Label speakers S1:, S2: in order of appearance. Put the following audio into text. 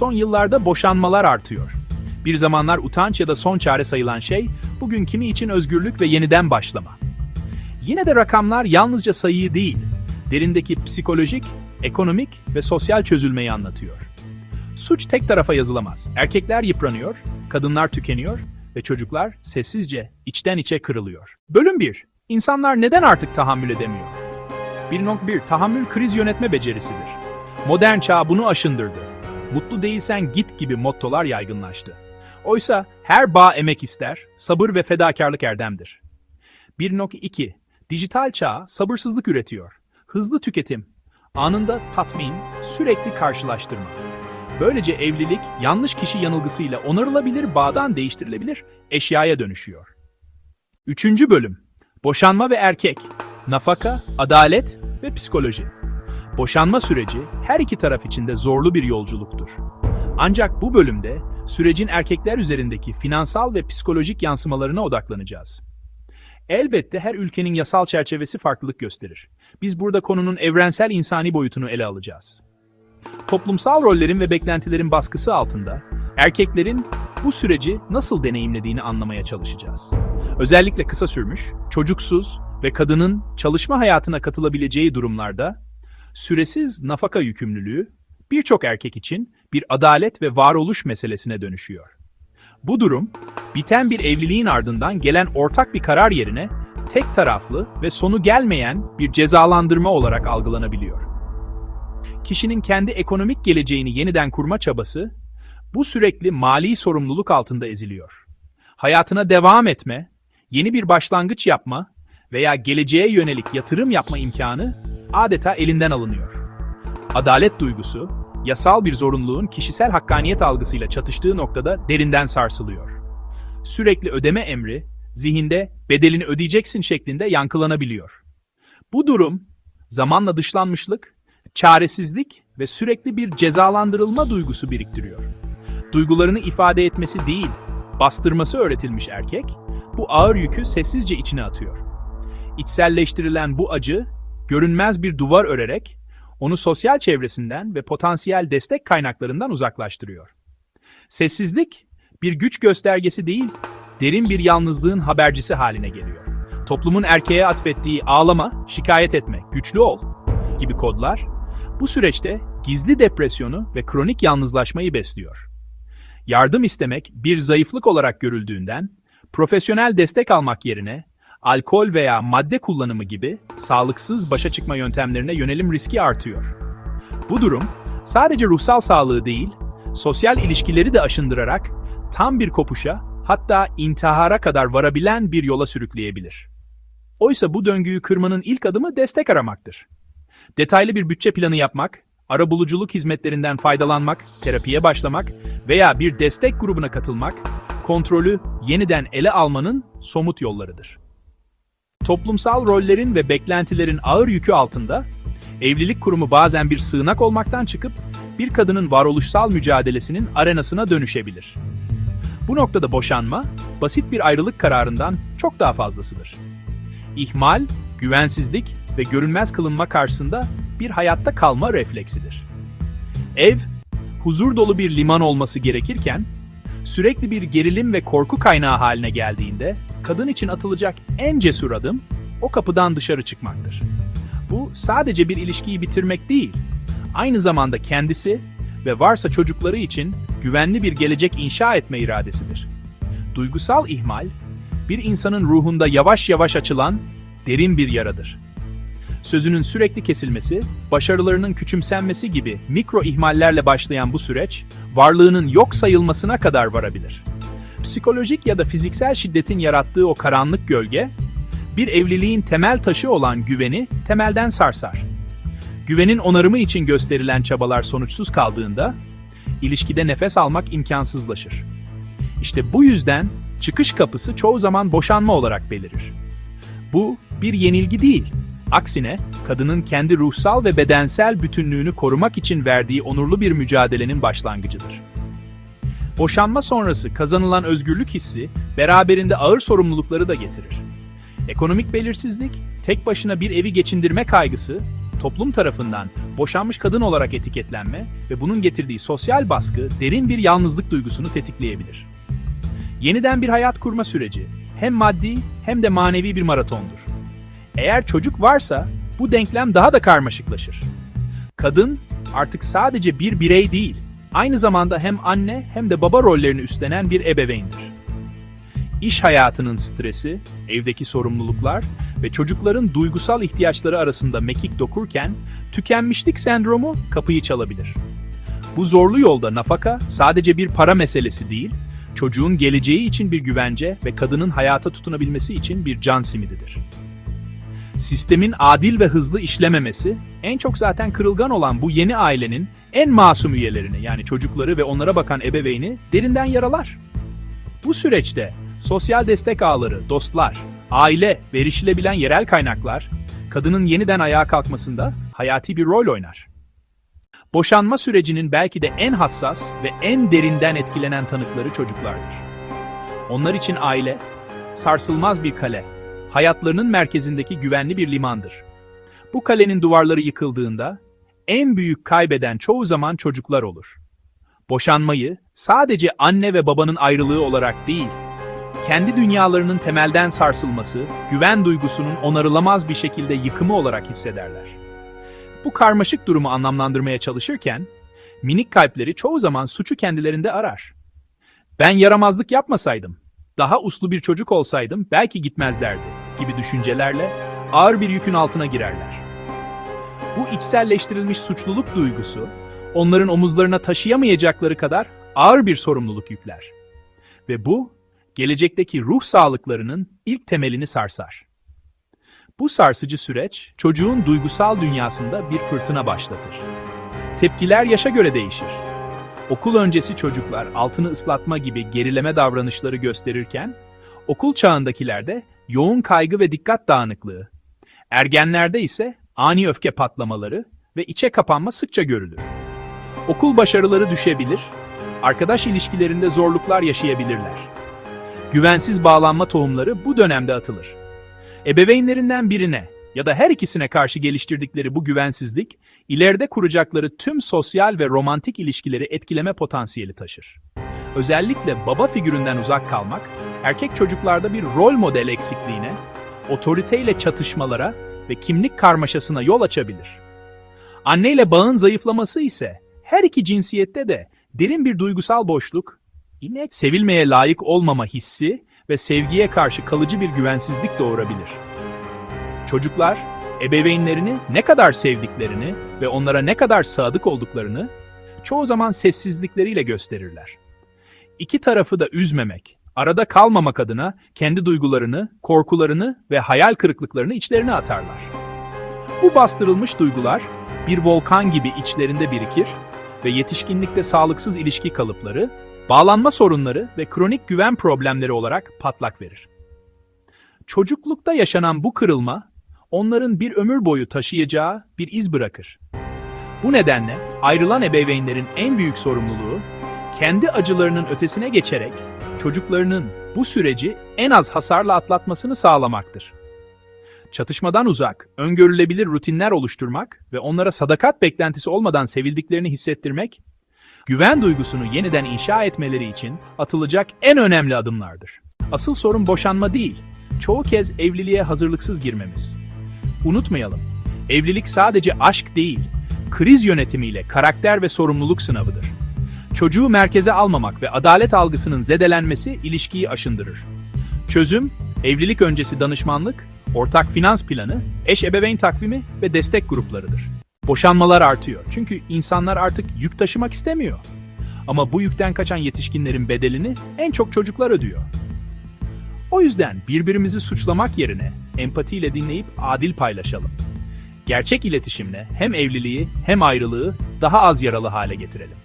S1: son yıllarda boşanmalar artıyor. Bir zamanlar utanç ya da son çare sayılan şey, bugün kimi için özgürlük ve yeniden başlama. Yine de rakamlar yalnızca sayıyı değil, derindeki psikolojik, ekonomik ve sosyal çözülmeyi anlatıyor. Suç tek tarafa yazılamaz. Erkekler yıpranıyor, kadınlar tükeniyor ve çocuklar sessizce, içten içe kırılıyor. Bölüm 1. İnsanlar neden artık tahammül edemiyor? 1.1 Tahammül kriz yönetme becerisidir. Modern çağ bunu aşındırdı. Mutlu değilsen git gibi mottolar yaygınlaştı. Oysa her bağ emek ister, sabır ve fedakarlık erdemdir. 1.2 Dijital çağ sabırsızlık üretiyor. Hızlı tüketim, anında tatmin, sürekli karşılaştırma. Böylece evlilik yanlış kişi yanılgısıyla onarılabilir, bağdan değiştirilebilir, eşyaya dönüşüyor. Üçüncü bölüm. Boşanma ve erkek. Nafaka, adalet ve psikoloji. Boşanma süreci her iki taraf için de zorlu bir yolculuktur. Ancak bu bölümde sürecin erkekler üzerindeki finansal ve psikolojik yansımalarına odaklanacağız. Elbette her ülkenin yasal çerçevesi farklılık gösterir. Biz burada konunun evrensel insani boyutunu ele alacağız. Toplumsal rollerin ve beklentilerin baskısı altında erkeklerin bu süreci nasıl deneyimlediğini anlamaya çalışacağız. Özellikle kısa sürmüş, çocuksuz ve kadının çalışma hayatına katılabileceği durumlarda süresiz nafaka yükümlülüğü birçok erkek için bir adalet ve varoluş meselesine dönüşüyor. Bu durum, biten bir evliliğin ardından gelen ortak bir karar yerine tek taraflı ve sonu gelmeyen bir cezalandırma olarak algılanabiliyor. Kişinin kendi ekonomik geleceğini yeniden kurma çabası, bu sürekli mali sorumluluk altında eziliyor. Hayatına devam etme, yeni bir başlangıç yapma veya geleceğe yönelik yatırım yapma imkanı adeta elinden alınıyor. Adalet duygusu, yasal bir zorunluluğun kişisel hakkaniyet algısıyla çatıştığı noktada derinden sarsılıyor. Sürekli ödeme emri, zihinde bedelini ödeyeceksin şeklinde yankılanabiliyor. Bu durum, zamanla dışlanmışlık, çaresizlik ve sürekli bir cezalandırılma duygusu biriktiriyor. Duygularını ifade etmesi değil, bastırması öğretilmiş erkek, bu ağır yükü sessizce içine atıyor. İçselleştirilen bu acı, görünmez bir duvar örerek, onu sosyal çevresinden ve potansiyel destek kaynaklarından uzaklaştırıyor. Sessizlik, bir güç göstergesi değil, derin bir yalnızlığın habercisi haline geliyor. Toplumun erkeğe atfettiği ağlama, şikayet etme, güçlü ol gibi kodlar, bu süreçte gizli depresyonu ve kronik yalnızlaşmayı besliyor. Yardım istemek bir zayıflık olarak görüldüğünden, profesyonel destek almak yerine alkol veya madde kullanımı gibi sağlıksız başa çıkma yöntemlerine yönelim riski artıyor. Bu durum sadece ruhsal sağlığı değil, sosyal ilişkileri de aşındırarak tam bir kopuşa hatta intihara kadar varabilen bir yola sürükleyebilir. Oysa bu döngüyü kırmanın ilk adımı destek aramaktır. Detaylı bir bütçe planı yapmak, arabuluculuk hizmetlerinden faydalanmak, terapiye başlamak veya bir destek grubuna katılmak, kontrolü yeniden ele almanın somut yollarıdır. Toplumsal rollerin ve beklentilerin ağır yükü altında, evlilik kurumu bazen bir sığınak olmaktan çıkıp bir kadının varoluşsal mücadelesinin arenasına dönüşebilir. Bu noktada boşanma, basit bir ayrılık kararından çok daha fazlasıdır. İhmal, güvensizlik ve görünmez kılınma karşısında bir hayatta kalma refleksidir. Ev, huzur dolu bir liman olması gerekirken, sürekli bir gerilim ve korku kaynağı haline geldiğinde, kadın için atılacak en cesur adım, o kapıdan dışarı çıkmaktır. Bu sadece bir ilişkiyi bitirmek değil, aynı zamanda kendisi ve varsa çocukları için güvenli bir gelecek inşa etme iradesidir. Duygusal ihmal, bir insanın ruhunda yavaş yavaş açılan derin bir yaradır. Sözünün sürekli kesilmesi, başarılarının küçümsenmesi gibi mikro ihmallerle başlayan bu süreç, varlığının yok sayılmasına kadar varabilir. Psikolojik ya da fiziksel şiddetin yarattığı o karanlık gölge, bir evliliğin temel taşı olan güveni temelden sarsar. Güvenin onarımı için gösterilen çabalar sonuçsuz kaldığında, ilişkide nefes almak imkansızlaşır. İşte bu yüzden çıkış kapısı çoğu zaman boşanma olarak belirir. Bu bir yenilgi değil. Aksine kadının kendi ruhsal ve bedensel bütünlüğünü korumak için verdiği onurlu bir mücadelenin başlangıcıdır. Boşanma sonrası kazanılan özgürlük hissi beraberinde ağır sorumlulukları da getirir. Ekonomik belirsizlik, tek başına bir evi geçindirme kaygısı, toplum tarafından boşanmış kadın olarak etiketlenme ve bunun getirdiği sosyal baskı derin bir yalnızlık duygusunu tetikleyebilir. Yeniden bir hayat kurma süreci hem maddi hem de manevi bir maratondur. Eğer çocuk varsa bu denklem daha da karmaşıklaşır. Kadın artık sadece bir birey değil, aynı zamanda hem anne hem de baba rollerini üstlenen bir ebeveyndir. İş hayatının stresi, evdeki sorumluluklar ve çocukların duygusal ihtiyaçları arasında mekik dokurken tükenmişlik sendromu kapıyı çalabilir. Bu zorlu yolda nafaka sadece bir para meselesi değil, çocuğun geleceği için bir güvence ve kadının hayata tutunabilmesi için bir can simididir. Sistemin adil ve hızlı işlememesi, en çok zaten kırılgan olan bu yeni ailenin en masum üyelerini yani çocukları ve onlara bakan ebeveyni derinden yaralar. Bu süreçte sosyal destek ağları, dostlar, aile ve erişilebilen yerel kaynaklar, kadının yeniden ayağa kalkmasında hayati bir rol oynar. Boşanma sürecinin belki de en hassas ve en derinden etkilenen tanıkları çocuklardır. Onlar için aile, sarsılmaz bir kale, hayatlarının merkezindeki güvenli bir limandır. Bu kalenin duvarları yıkıldığında, en büyük kaybeden çoğu zaman çocuklar olur. Boşanmayı sadece anne ve babanın ayrılığı olarak değil, kendi dünyalarının temelden sarsılması, güven duygusunun onarılamaz bir şekilde yıkımı olarak hissederler. Bu karmaşık durumu anlamlandırmaya çalışırken, minik kalpleri çoğu zaman suçu kendilerinde arar. Ben yaramazlık yapmasaydım, daha uslu bir çocuk olsaydım belki gitmezlerdi gibi düşüncelerle ağır bir yükün altına girerler. Bu içselleştirilmiş suçluluk duygusu, onların omuzlarına taşıyamayacakları kadar ağır bir sorumluluk yükler. Ve bu, gelecekteki ruh sağlıklarının ilk temelini sarsar. Bu sarsıcı süreç, çocuğun duygusal dünyasında bir fırtına başlatır. Tepkiler yaşa göre değişir. Okul öncesi çocuklar altını ıslatma gibi gerileme davranışları gösterirken, okul çağındakilerde yoğun kaygı ve dikkat dağınıklığı, ergenlerde ise ani öfke patlamaları ve içe kapanma sıkça görülür. Okul başarıları düşebilir, arkadaş ilişkilerinde zorluklar yaşayabilirler. Güvensiz bağlanma tohumları bu dönemde atılır. Ebeveynlerinden birine ya da her ikisine karşı geliştirdikleri bu güvensizlik, ileride kuracakları tüm sosyal ve romantik ilişkileri etkileme potansiyeli taşır. Özellikle baba figüründen uzak kalmak, erkek çocuklarda bir rol model eksikliğine, otoriteyle çatışmalara ve kimlik karmaşasına yol açabilir. Anneyle bağın zayıflaması ise her iki cinsiyette de derin bir duygusal boşluk, yine sevilmeye layık olmama hissi ve sevgiye karşı kalıcı bir güvensizlik doğurabilir. Çocuklar, ebeveynlerini ne kadar sevdiklerini ve onlara ne kadar sadık olduklarını çoğu zaman sessizlikleriyle gösterirler. İki tarafı da üzmemek, arada kalmamak adına kendi duygularını, korkularını ve hayal kırıklıklarını içlerine atarlar. Bu bastırılmış duygular bir volkan gibi içlerinde birikir ve yetişkinlikte sağlıksız ilişki kalıpları, bağlanma sorunları ve kronik güven problemleri olarak patlak verir. Çocuklukta yaşanan bu kırılma, onların bir ömür boyu taşıyacağı bir iz bırakır. Bu nedenle ayrılan ebeveynlerin en büyük sorumluluğu, kendi acılarının ötesine geçerek çocuklarının bu süreci en az hasarla atlatmasını sağlamaktır. Çatışmadan uzak, öngörülebilir rutinler oluşturmak ve onlara sadakat beklentisi olmadan sevildiklerini hissettirmek, güven duygusunu yeniden inşa etmeleri için atılacak en önemli adımlardır. Asıl sorun boşanma değil, çoğu kez evliliğe hazırlıksız girmemiz. Unutmayalım, evlilik sadece aşk değil, kriz yönetimiyle karakter ve sorumluluk sınavıdır. Çocuğu merkeze almamak ve adalet algısının zedelenmesi ilişkiyi aşındırır. Çözüm, evlilik öncesi danışmanlık, ortak finans planı, eş ebeveyn takvimi ve destek gruplarıdır. Boşanmalar artıyor çünkü insanlar artık yük taşımak istemiyor. Ama bu yükten kaçan yetişkinlerin bedelini en çok çocuklar ödüyor. O yüzden birbirimizi suçlamak yerine empatiyle dinleyip adil paylaşalım. Gerçek iletişimle hem evliliği hem ayrılığı daha az yaralı hale getirelim.